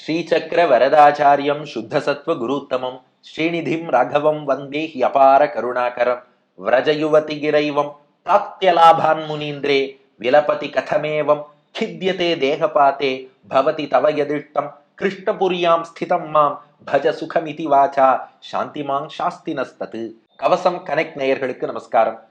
ஸ்ரீசக்கர வரதாச்சாரியம் சுத்தசத்வ குருத்தமம் ஸ்ரீநிதிம் ராகவம் வந்தே ஹியபார கருணாகரம் விரஜயுவதி கிரைவம் தாத்தியலாபான் முனீந்திரே விலபதி கதமேவம் खिद्यते தேகபாதே பவதி தவ யதிஷ்டம் கிருஷ்ணபுரியாம் ஸ்திதம் மாம் பஜ சுகமிதி வாச்சா சாந்திமாங் சாஸ்தினஸ்தது கவசம் கனெக்ட் நேயர்களுக்கு நமஸ்காரம்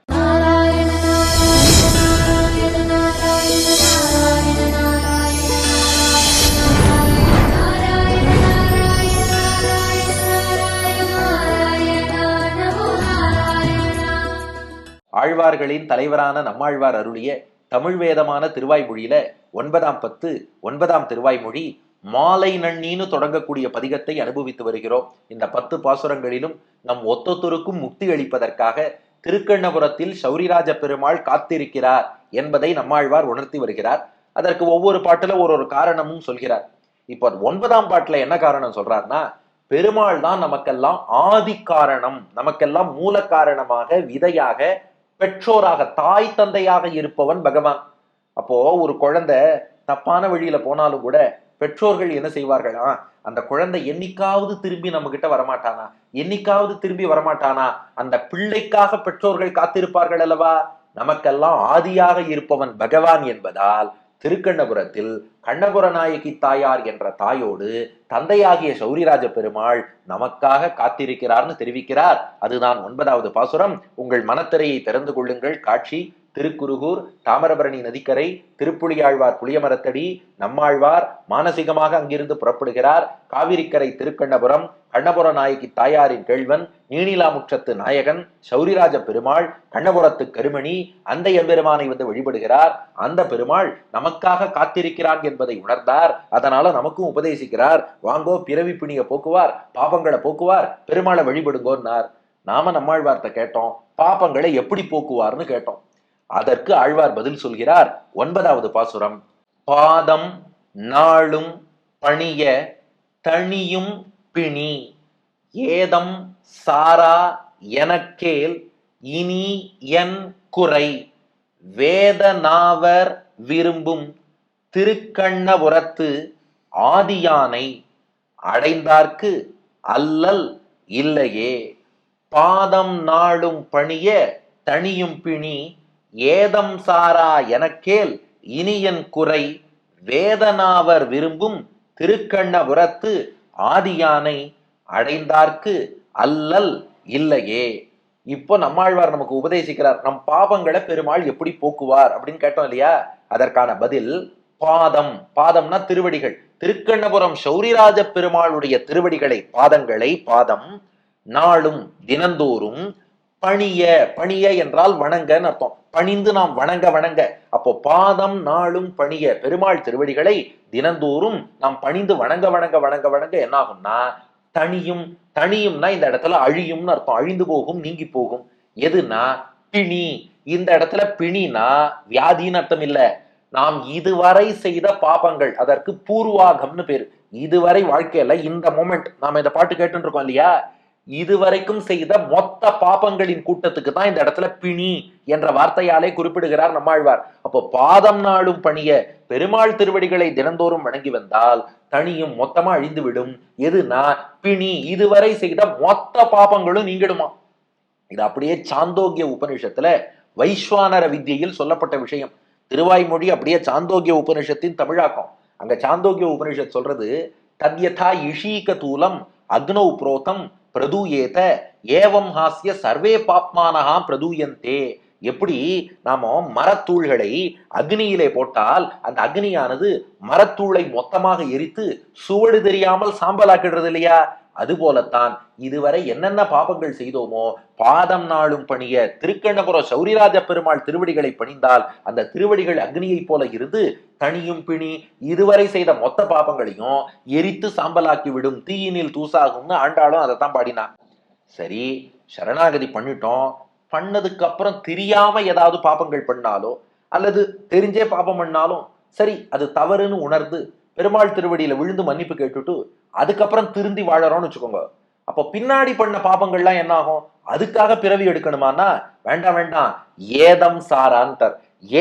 ஆழ்வார்களின் தலைவரான நம்மாழ்வார் அருளிய தமிழ் வேதமான திருவாய்மொழியில ஒன்பதாம் பத்து ஒன்பதாம் திருவாய்மொழி மாலை நன்னின்னு தொடங்கக்கூடிய பதிகத்தை அனுபவித்து வருகிறோம். இந்த பத்து பாசுரங்களிலும் நம் ஒத்தொத்தருக்கும் முக்தி அளிப்பதற்காக திருக்கண்ணபுரத்தில் சௌரிராஜ பெருமாள் காத்திருக்கிறார் என்பதை நம்மாழ்வார் உணர்த்தி வருகிறார். அதற்கு ஒவ்வொரு பாட்டுல ஒரு ஒரு காரணமும் சொல்கிறார். இப்போ ஒன்பதாம் பாட்டுல என்ன காரணம் சொல்றாருன்னா பெருமாள் தான் நமக்கெல்லாம் ஆதி காரணம் நமக்கெல்லாம் மூல காரணமாக விதையாக பெற்றோராக தாய் தந்தையாக இருப்பவன் பகவான். அப்போ ஒரு குழந்தை தப்பான வழியில போனாலும் கூட பெற்றோர்கள் என்ன செய்வார்களா? அந்த குழந்தை என்னைக்காவது திரும்பி நம்ம கிட்ட வரமாட்டானா? என்னைக்காவது திரும்பி வரமாட்டானா? அந்த பிள்ளைக்காக பெற்றோர்கள் காத்திருப்பார்கள் அல்லவா? நமக்கெல்லாம் ஆதியாக இருப்பவன் பகவான் என்பதால் திருக்கண்ணபுரத்தில் கண்ணபுர நாயகி தாயார் என்ற தாயோடு தந்தையாகிய சௌரிராஜ பெருமாள் நமக்காக காத்திருக்கிறார்னு தெரிவிக்கிறார். அதுதான் ஒன்பதாவது பாசுரம். உங்கள் மனத்திரையை திறந்து கொள்ளுங்கள். காட்சி திருக்குருகூர் தாமிரபரணி நதிக்கரை திருப்புலியாழ்வார் புளியமரத்தடி நம்மாழ்வார் மானசீகமாக அங்கிருந்து புறப்படுகிறார். காவிரிக்கரை திருக்கண்ணபுரம் கண்ணபுர நாயகி தாயாரின் கேழ்வன் நீனிலாமுற்றத்து நாயகன் சௌரிராஜ பெருமாள் கண்ணபுரத்து கருமணி அந்த எம்பெருமானை வந்து வழிபடுகிறார். அந்த பெருமாள் நமக்காக காத்திருக்கிறான் என்பதை உணர்ந்தார். அதனால நமக்கும் உபதேசிக்கிறார். வாங்கோ பிறவி பிணிய போக்குவார் பாபங்களை போக்குவார் பெருமாளை வழிபடுங்கோன்னார். நாம நம்மாழ்வார்த்த கேட்டோம் பாப்பங்களை எப்படி போக்குவார்னு கேட்டோம். அதற்கு ஆழ்வார் பதில் சொல்கிறார். ஒன்பதாவது பாசுரம். பாதம் நாளும் பணிய தனியும் பிணி. ஏதம் சாரா எனக்கேல் இனி என் குறை. வேதநாவர் விரும்பும் திருக்கண்ணபுரத்து ஆதியானை அடைந்தார்க்கு அல்லல் இல்லையே. பாதம் நாளும் பணிய தனியும் பிணி. ஏதம் சாரா எனக்கேல் இனியன் குறை. வேதனாவர் விரும்பும் திருக்கண்ணபுரத்து ஆதியானை அடைந்தார்க்கு அல்லல் இல்லையே. இப்போ நம்மாழ்வார் நமக்கு உபதேசிக்கிறார் நம் பாவங்களை பெருமாள் எப்படி போக்குவார் அப்படின்னு கேட்டோம் இல்லையா? அதற்கான பதில் பாதம். பாதம்னா திருவடிகள். திருக்கண்ணபுரம் சௌரிராஜ பெருமாளுடைய திருவடிகளை பாதங்களை பாதம் நாளும் தினந்தோறும் பணிய பணிய என்றால் வணங்கன்னு அர்த்தம். பணிந்து நாம் வணங்க வணங்க. அப்போ பாதம் நாளும் பணிய பெருமாள் திருவடிகளை தினந்தோறும் நாம் பணிந்து வணங்க வணங்க வணங்க வணங்க என்ன ஆகும்னா தனியும் தனியும்னா இந்த இடத்துல அழியும்னு அர்த்தம். அழிந்து போகும் நீங்கி போகும். எதுனா பிணி. இந்த இடத்துல பிணினா வியாதின்னு அர்த்தம் இல்ல. நாம் இதுவரை செய்த பாபங்கள் அதற்கு பூர்வாகம்னு பேரு. இதுவரை வாழ்க்கையில இந்த மூமெண்ட் நாம இந்த பாட்டு கேட்டு இருக்கோம் இல்லையா? இதுவரைக்கும் செய்த மொத்த பாபங்களின் கூட்டத்துக்கு தான் இந்த இடத்துல பிணி என்ற வார்த்தையாலே குறிப்பிடுகிறார் நம்மாழ்வார். அப்போ பாதம் நாளும் பணிய பெருமாள் திருவடிகளை தினந்தோறும் வணங்கி வந்தால் தனியும் மொத்தமா அழிந்து விடும் எதுனா பிணி இதுவரை செய்த மொத்த பாபங்களும் நீங்கிடுமா? இது அப்படியே சாந்தோக்கிய உபனிஷத்துல வைஸ்வானர வித்தியில் சொல்லப்பட்ட விஷயம். திருவாய்மொழி அப்படியே சாந்தோக்கிய உபனிஷத்தின் தமிழாக்கம். அங்க சாந்தோக்கிய உபனிஷத் சொல்றது தத்யதா இஷீக தூலம் அக்னௌ புரோதம் பிரதூயேத ஏவம் ஹாஸ்ய சர்வே பாப்மானஹா பிரதூயந்தே. எப்படி? நாம மரத்தூள்களை அக்னியிலே போட்டால் அந்த அக்னியானது மரத்தூளை மொத்தமாக எரித்து சுவடு தெரியாமல் சாம்பலாக்கிடுறது இல்லையா அதுபோலத்தான் இதுவரை என்னென்ன பாபங்கள் செய்தோமோ பாதம் நாளும் பணிய திருக்கண்ணபுரம் சௌரிராஜ பெருமாள் திருவடிகளை பணிந்தால் அந்த திருவடிகள் அக்னியைப் போல இருந்து தனியும் பிணி இதுவரை செய்த மொத்த பாபங்களையும் எரித்து சாம்பலாக்கி விடும் தீயினில் தூசாகும்னு ஆண்டாளும் அதைத்தான் பாடினான். சரி சரணாகதி பண்ணிட்டோம். பண்ணதுக்கு அப்புறம் தெரியாம ஏதாவது பாபங்கள் பண்ணாலோ அல்லது தெரிஞ்சே பாபம் பண்ணாலும் சரி அது தவறுன்னு உணர்ந்து பெருமாள் திருவடியில விழுந்து மன்னிப்பு கேட்டுட்டு அதுக்கப்புறம் திருந்தி வாழறோம்னு வச்சுக்கோங்க. அப்போ பின்னாடி பண்ண பாபங்கள்லாம் என்ன ஆகும் அதுக்காக பிறவி எடுக்கணுமானா வேண்டாம் வேண்டாம் ஏதம் சாரான்டர்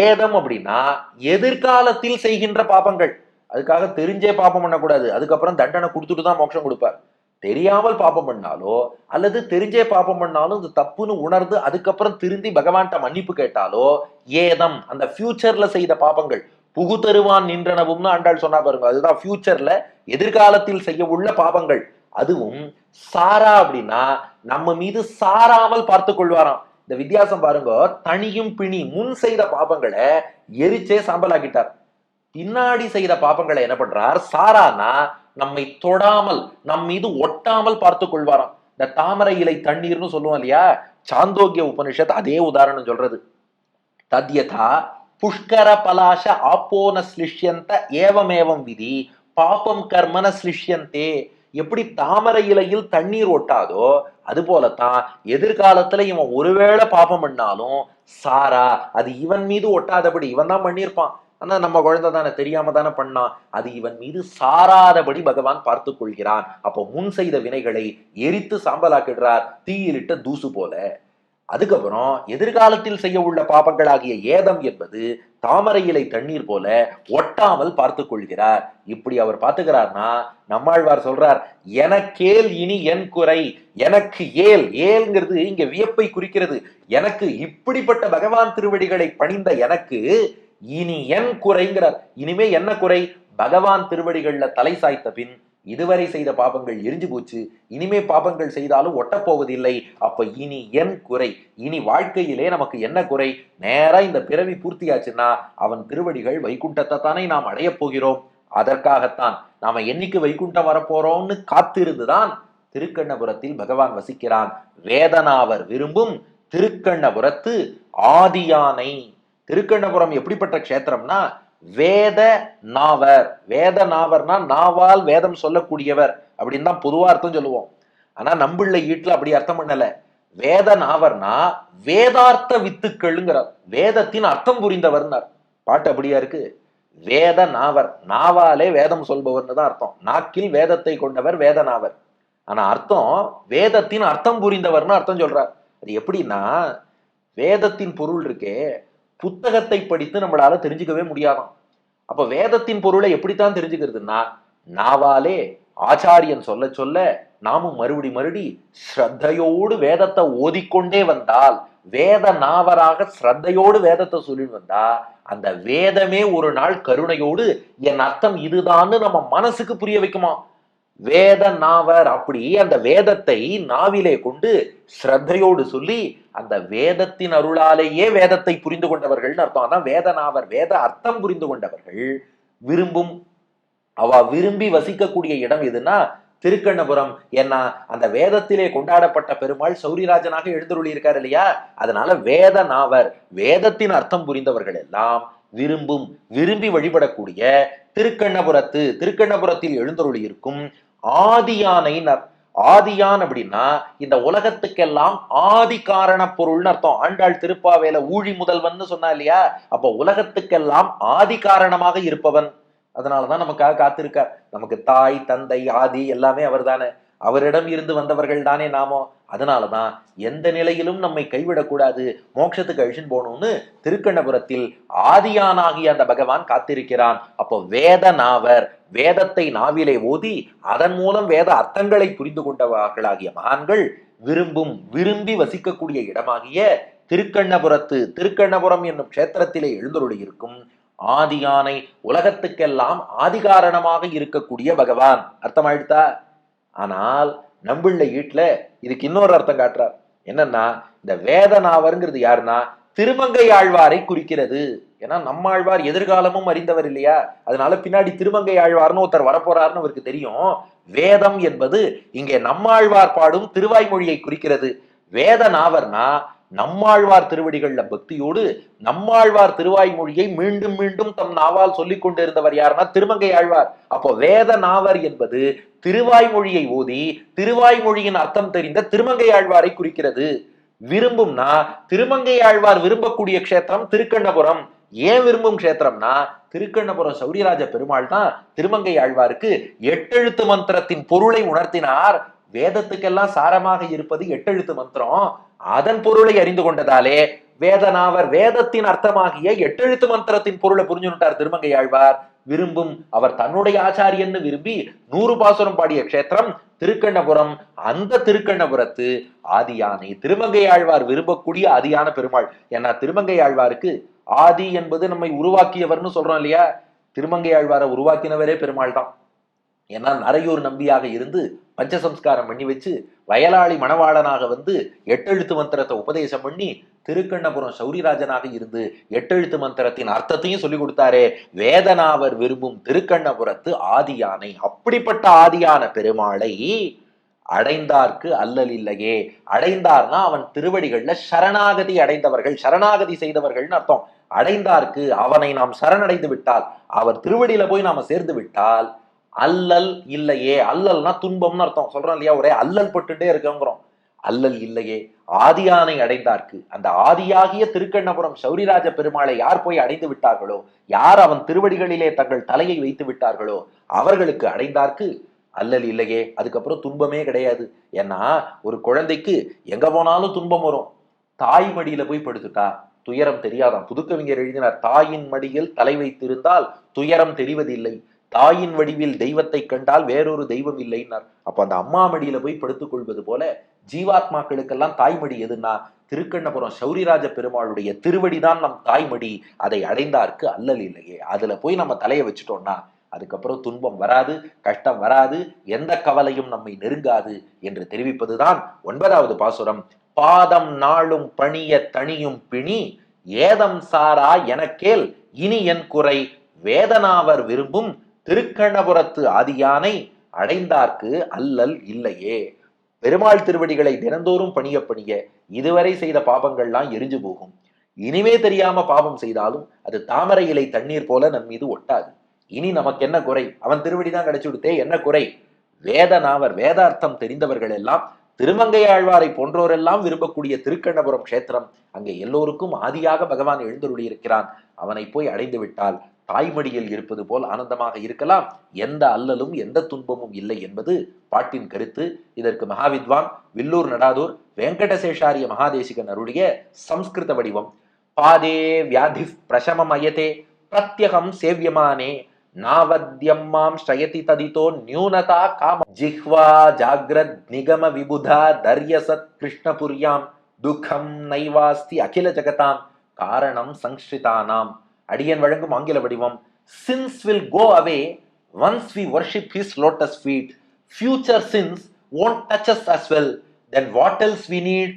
ஏதம் அப்படின்னா எதிர்காலத்தில் செய்கின்ற பாபங்கள். அதுக்காக தெரிஞ்சே பாப்பம் பண்ணக்கூடாது. அதுக்கப்புறம் தண்டனை கொடுத்துட்டு தான் மோட்சம் கொடுப்பார். தெரியாமல் பாப்பம் பண்ணாலோ அல்லது தெரிஞ்சே பாப்பம் பண்ணாலும் இது தப்புன்னு உணர்ந்து அதுக்கப்புறம் திருந்தி பகவான்கிட்ட மன்னிப்பு கேட்டாலோ ஏதம் அந்த ஃபியூச்சர்ல செய்த பாப்பங்கள் புகு தருவான் நின்றனவும்னு ஆண்டாள் சொன்னா பாருங்க. அதுதான் ஃபியூச்சர்ல எதிர்காலத்தில் செய்ய உள்ள பாபங்கள். அதுவும் சாரா அப்படின்னா நம்ம மீது சாராமல் பார்த்து கொள்வாராம். இந்த வித்தியாசம் பாருங்க. தனியும் பிணி முன் செய்த பாபங்களை எரிச்சே சாம்பலாக்கிட்டார். பின்னாடி செய்த பாபங்களை என்ன பண்றார்? சாரானா நம்மை தொடாமல் நம் மீது ஒட்டாமல் பார்த்து கொள்வாராம். இந்த தாமரை இலை தண்ணீர்னு சொல்லுவோம் இல்லையா? சாந்தோக்கிய உபனிஷத் அதே உதாரணம் சொல்றது. தத்யதா புஷ்கர பலாஷ ஆப்போன ஸ்லிஷ்யந்த ஏவமேவம் விதி பாபம் கர்மன ஸ்லிஷ்யந்தே எப்படி தாமரை இலையில் தண்ணீர் ஒட்டாதோ அது போலத்தான் எதிர்காலத்துல இவன் ஒருவேளை பாபம் பண்ணாலும் சாரா அது இவன் மீது ஒட்டாதபடி இவன் தான் பண்ணியிருப்பான். ஆனா நம்ம குழந்தை தானே தெரியாம தானே பண்ணான். அது இவன் மீது சாராதபடி பகவான் பார்த்து கொள்கிறான். அப்போ முன் செய்த வினைகளை எரித்து சாம்பலாக்கிடுறார். தீயிலிட்ட தூசு போல. அதுக்கப்புறம் எதிர்காலத்தில் செய்ய உள்ள பாபங்களாகிய ஏதம் என்பது தாமரை இலை தண்ணீர் போல ஒட்டாமல் பார்த்து கொள்கிறார். இப்படி அவர் பார்த்துக்கிறார்னா நம்மாழ்வார் சொல்றார் எனக்கேல் இனி என் குறை எனக்கு ஏல். ஏல்ங்கிறது இங்க வியப்பை குறிக்கிறது. எனக்கு இப்படிப்பட்ட பகவான் திருவடிகளை பணிந்த எனக்கு இனி என் குறைங்கிறார். இனிமே என்ன குறை? பகவான் திருவடிகள்ல தலை சாய்த்த பின் இதுவரை செய்த பாபங்கள் எரிஞ்சு போச்சு. இனிமே பாபங்கள் செய்தாலும் ஒட்டப்போவதில்லை. அப்ப இனி என் குறை? இனி வாழ்க்கையிலே நமக்கு என்ன குறை? நேரா இந்த பிறவி பூர்த்தியாச்சுன்னா அவன் திருவடிகள் வைகுண்டத்தை தானே நாம் அடையப் போகிறோம். அதற்காகத்தான் நாம என்னைக்கு வைகுண்டம் வரப்போறோம்னு காத்திருந்துதான் திருக்கண்ணபுரத்தில் பகவான் வசிக்கிறான். வேதனாவர் விரும்பும் திருக்கண்ணபுரத்து ஆதியானை. திருக்கண்ணபுரம் எப்படிப்பட்ட க்ஷேத்திரம்னா வேத நாவர். வேத நாவர்னா நாவால் வேதம் சொல்லக்கூடியவர் அப்படின்னு தான் பொதுவா அர்த்தம் சொல்லுவோம். ஆனா நம்மள ஈட்டுல அப்படி அர்த்தம் பண்ணல. வேத நாவர்னா வேதார்த்த வித்துக்கள்ங்கிறார். வேதத்தின் அர்த்தம் புரிந்தவர்னார். பாட்டு அப்படியா இருக்கு? வேத நாவர். நாவாலே வேதம் சொல்பவர்னு தான் அர்த்தம். நாக்கில் வேதத்தை கொண்டவர் வேத நாவர். ஆனா அர்த்தம் வேதத்தின் அர்த்தம் புரிந்தவர்னு அர்த்தம் சொல்றார். அது எப்படின்னா வேதத்தின் பொருள் இருக்கே புத்தகத்தை படித்து நம்மளால தெரிஞ்சுக்கவே முடியாதாம் அப்ப வேதத்தின் பொருளை எப்படித்தான் தெரிஞ்சுக்கிறதுன்னா நாவாலே ஆச்சாரியன் சொல்ல சொல்ல நாமும் மறுபடி மறுபடி ஸ்ரத்தையோடு வேதத்தை ஓதிக்கொண்டே வந்தால் வேத நாவராக ஸ்ரத்தையோடு வேதத்தை சொல்லி வந்தா அந்த வேதமே ஒரு நாள் கருணையோடு என் அர்த்தம் இதுதான்னு நம்ம மனசுக்கு புரிய வைக்குமா? வேத நாவர் அப்படி அந்த வேதத்தை நாவிலே கொண்டு ஸ்ரத்தையோடு சொல்லி அந்த வேதத்தின் அருளாலேயே வேதத்தை புரிந்து கொண்டவர்கள்னு அர்த்தம். அதான் வேத நாவர் வேத அர்த்தம் புரிந்து கொண்டவர்கள் விரும்பும் அவ விரும்பி வசிக்கக்கூடிய இடம் எதுன்னா திருக்கண்ணபுரம். ஏன்னா அந்த வேதத்திலே கொண்டாடப்பட்ட பெருமாள் சௌரிராஜனாக எழுந்தருளி இருக்கார் இல்லையா? அதனால வேத நாவர் வேதத்தின் அர்த்தம் புரிந்தவர்கள் எல்லாம் விரும்பும் விரும்பி வழிபடக்கூடிய திருக்கண்ணபுரத்து திருக்கண்ணபுரத்தில் எழுந்தருளி இருக்கும் ஆதியானைனர் ஆதியான் அப்படின்னா இந்த உலகத்துக்கெல்லாம் ஆதி காரண பொருள்னு அர்த்தம். ஆண்டாள் திருப்பாவேல ஊழி முதல்வன் சொன்னா இல்லையா? அப்போ உலகத்துக்கெல்லாம் ஆதி காரணமாக இருப்பவன். அதனாலதான் நமக்காக காத்திருக்கார். நமக்கு தாய் தந்தை ஆதி எல்லாமே அவர் தானே அவரிடம் இருந்து வந்தவர்கள் தானே நாமோ. அதனாலதான் எந்த நிலையிலும் நம்மை கைவிடக்கூடாது. மோட்சத்துக்கு அழிச்சுன்னு போகணும்னு திருக்கண்ணபுரத்தில் ஆதியானாகிய அந்த பகவான் காத்திருக்கிறான். அப்போ வேத நாவர் வேதத்தை நாவிலே ஓதி அதன் மூலம் வேத அர்த்தங்களை புரிந்து கொண்டவர்களாகிய மகான்கள் விரும்பும் விரும்பி வசிக்கக்கூடிய இடமாகிய திருக்கண்ணபுரத்து திருக்கண்ணபுரம் என்னும் கஷேத்திரத்திலே எழுந்தருளியிருக்கும் ஆதியானை உலகத்துக்கெல்லாம் ஆதிகாரணமாக இருக்கக்கூடிய பகவான். அர்த்தமாயிடுதா? ஆனால் நம்பிள்ள ஈட்டில் இதுக்கு இன்னொரு அர்த்தம் காட்டுறார். என்னன்னா இந்த வேதனாவருங்கிறது யாருன்னா திருமங்கை ஆழ்வாரை குறிக்கிறது. ஏன்னா நம்மாழ்வார் எதிர்காலமும் அறிந்தவர் இல்லையா? அதனால பின்னாடி திருமங்கை ஆழ்வார்னு ஒருத்தர் வரப்போறாருன்னு அவருக்கு தெரியும். வேதம் என்பது இங்கே நம்மாழ்வார் பாடும் திருவாய்மொழியை குறிக்கிறது. வேத நாவர்னா நம்மாழ்வார் திருவடிகள்ல பக்தியோடு நம்மாழ்வார் திருவாய்மொழியை மீண்டும் மீண்டும் தம் நாவால் சொல்லிக் கொண்டிருந்தவர் யாருன்னா திருமங்கை ஆழ்வார். அப்போ வேத நாவர் என்பது திருவாய்மொழியை ஓதி திருவாய்மொழியின் அர்த்தம் தெரிந்த திருமங்கை ஆழ்வாரை குறிக்கிறது. விரும்பும்னா திருமங்கை ஆழ்வார் விரும்பக்கூடிய க்ஷேத்திரம் திருக்கண்ணபுரம். ஏன் விரும்பும் க்ஷேத்திரம்னா திருக்கண்ணபுரம் சௌரியராஜ பெருமாள் தான் திருமங்கை ஆழ்வாருக்கு எட்டெழுத்து மந்திரத்தின் பொருளை உணர்த்தினார். வேதத்துக்கெல்லாம் சாரமாக இருப்பது எட்டெழுத்து மந்திரம். அதன் பொருளை அறிந்து கொண்டதாலே வேதனாவர் வேதத்தின் அர்த்தமாகிய எட்டெழுத்து மந்திரத்தின் பொருளை புரிஞ்சுட்டார் திருமங்கை ஆழ்வார். விரும்பும் அவர் தன்னுடைய ஆச்சாரியன்னு விரும்பி நூறு பாசுரம் பாடிய க்ஷேத்திரம் திருக்கண்ணபுரம் அந்த திருக்கண்ணபுரத்து ஆதியானை திருமங்கை ஆழ்வார் விரும்பக்கூடிய ஆதியான பெருமாள். ஏன்னா திருமங்கை ஆழ்வாருக்கு ஆதி என்பது நம்மை உருவாக்கியவர்னு சொல்றோம் இல்லையா? திருமங்கை ஆழ்வாரை உருவாக்கினவரே பெருமாள் தான். ஏன்னா நரையூர் நம்பியாக இருந்து பஞ்சசம்ஸ்காரம் பண்ணி வச்சு வயலாளி மணவாளனாக வந்து எட்டெழுத்து மந்திரத்தை உபதேசம் பண்ணி திருக்கண்ணபுரம் சௌரிராஜனாக இருந்து எட்டெழுத்து மந்திரத்தின் அர்த்தத்தையும் சொல்லி கொடுத்தாரே. வேதனாவர் விரும்பும் திருக்கண்ணபுரத்து ஆதியானை அப்படிப்பட்ட ஆதியான பெருமாளை அடைந்தார்க்கு அல்லல் இல்லையே. அடைந்தார்னா அவன் திருவடிகள்ல சரணாகதி அடைந்தவர்கள் சரணாகதி செய்தவர்கள்னு அர்த்தம். அடைந்தார்க்கு அவனை நாம் சரணடைந்து விட்டால் அவர் திருவடியில போய் நாம சேர்ந்து விட்டால் அல்லல் இல்லையே. அல்லல்னா துன்பம்னு அர்த்தம். சொல்றோம் இல்லையா? ஒரே அல்லல் பட்டுட்டே இருக்கோங்கிறோம். அல்லல் இல்லையே. ஆதியானை அடைந்தார்க்கு. அந்த ஆதியாகிய திருக்கண்ணபுரம் சௌரிராஜ பெருமாளை யார் போய் அடைந்து விட்டார்களோ? யார் அவன் திருவடிகளிலே தங்கள் தலையை வைத்து விட்டார்களோ? அவர்களுக்கு அடைந்தார்க்கு? அல்லல் இல்லையே. அதுக்கப்புறம் துன்பமே கிடையாது. ஏன்னா ஒரு குழந்தைக்கு எங்க போனாலும் துன்பம் வரும். தாய் மடியில போய் படுத்துட்டா துயரம் தெரியாதாம் புதுக்கவிஞர் எழுதினார் தாயின் மடியில் தலை வைத்திருந்தால் துயரம் தெரிவதில்லை. தாயின் வடிவில் தெய்வத்தை கண்டால் வேறொரு தெய்வம் இல்லைன்னார். அப்போ அந்த அம்மா மடியில போய் படுத்துக் கொள்வது போல ஜீவாத்மாக்களுக்கெல்லாம் தாய்மடி எதுன்னா திருக்கண்ணபுரம் சௌரிராஜ பெருமாளுடைய திருவடிதான் நம் தாய்மடி. அதை அடைந்தார்க்கு அல்லல் இல்லையே. அதுல போய் நம்ம தலையை வச்சுட்டோம்னா அதுக்கப்புறம் துன்பம் வராது கஷ்டம் வராது எந்த கவலையும் நம்மை நெருங்காது என்று தெரிவிப்பதுதான் ஒன்பதாவது பாசுரம். பாதம் நாளும் பணிய தணியும் பிணி ஏதம் சாரா எனக்கேல் இனி என் குறை வேதனாவர் விரும்பும் திருக்கண்ணபுரத்து ஆதியானை அடைந்தார்க்கு அல்லல் இல்லையே. பெருமாள் திருவடிகளை தினந்தோறும் பணிய பணிய இதுவரை செய்த பாபங்கள்லாம் எரிஞ்சு போகும். இனிமே தெரியாம பாபம் செய்தாலும் அது தாமரை இலை தண்ணீர் போல நம் மீது ஒட்டாது. இனி நமக்கு என்ன குறை? அவன் திருவடி தான் கிடைச்சு கொடுத்தே என்ன குறை? வேதனாவர் வேதார்த்தம் தெரிந்தவர்கள் எல்லாம் திருமங்கை ஆழ்வாரை போன்றோரெல்லாம் விரும்பக்கூடிய திருக்கண்ணபுரம் க்ஷேத்திரம் அங்கே எல்லோருக்கும் ஆதியாக பகவான் எழுந்தருளி இருக்கிறான் அவனை போய் அடைந்து விட்டால் தாய்மடியில் இருப்பது போல் ஆனந்தமாக இருக்கலாம். எந்த அல்லலும் எந்த துன்பமும் இல்லை என்பது பாட்டின் கருத்து. இதற்கு மகாவித்வான் வில்லூர் நடாதூர் வெங்கடசேஷாரிய மகாதேசிகன் அருடைய சம்ஸ்கிருத வடிவம். பாதே வியாதி பிரசமமயதே பிரத்யகம் சேவியமானே நாவத்யம்மாம் ஸ்ரயதி ததிதோ நியூனதா காம ஜிஹ்வா ஜாகிரத் நிகம விபுதா தர்யசத் கிருஷ்ணபுரியாம் துக்கம் நைவாஸ்தி அகில ஜகதாம் காரணம் சங்ஸ்ரிதானாம் அடியன் வழங்கும் ஆங்கில வடிவம் sins will go away once we worship his lotus feet future sins won't touch us as well, then what else we need?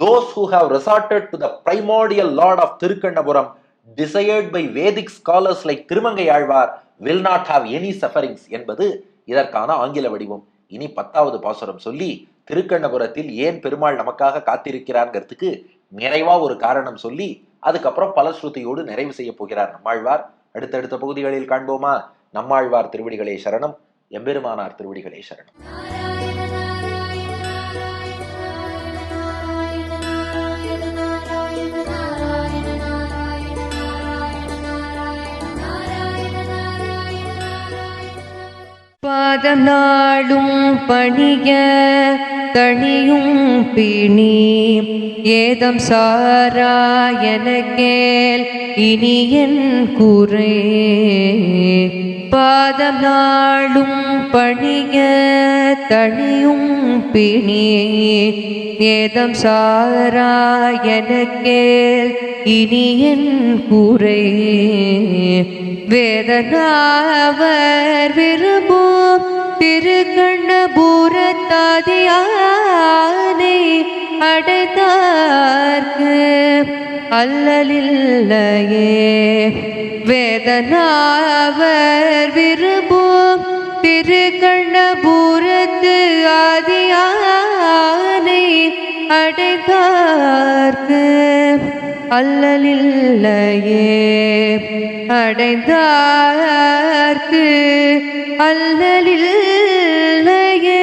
Those who have resorted to the primordial Lord of Tirukandapuram, desired by Vedic scholars like Tirumangai Alvar, will not have any sufferings என்பது இதற்கான ஆங்கில வடிவம் இனி பத்தாவது பாசுரம் சொல்லி திருக்கண்ணபுரத்தில் ஏன் பெருமாள் நமக்காக காத்திருக்கிறார்ங்கிறதுக்கு நிறைவா ஒரு காரணம் சொல்லி அதுக்கப்புறம் பலஸ்ருதியோடு நிறைவு செய்ய போகிறார் நம்மாழ்வார். அடுத்தடுத்த பகுதிகளில் காண்போமா? நம்மாழ்வார் திருவடிகளே சரணம். எம்பெருமானார் திருவடிகளே சரணம். பாதம் நாளும் பணிய தணியும் பிணி ஏதம் சாரா எனக்கேல் இனி என் குறை பாதம் நாளும் பணிய தணியும் பிணி ஏதம் சாரா எனக்கேல் இனி என் குறை வேதனாவர் விரும்பும் திருக்கண்ணபூரத்தாதியானை அடைத்தார்க்கு அல்லலில்லையே. வேதனாவர் விரும்பும் திருக்கண்ணபூரத்து ஆதியானை அடைந்தார்க்கு அல்லலில்லையே. அடைந்தார்க்கு அல்லலில் நகே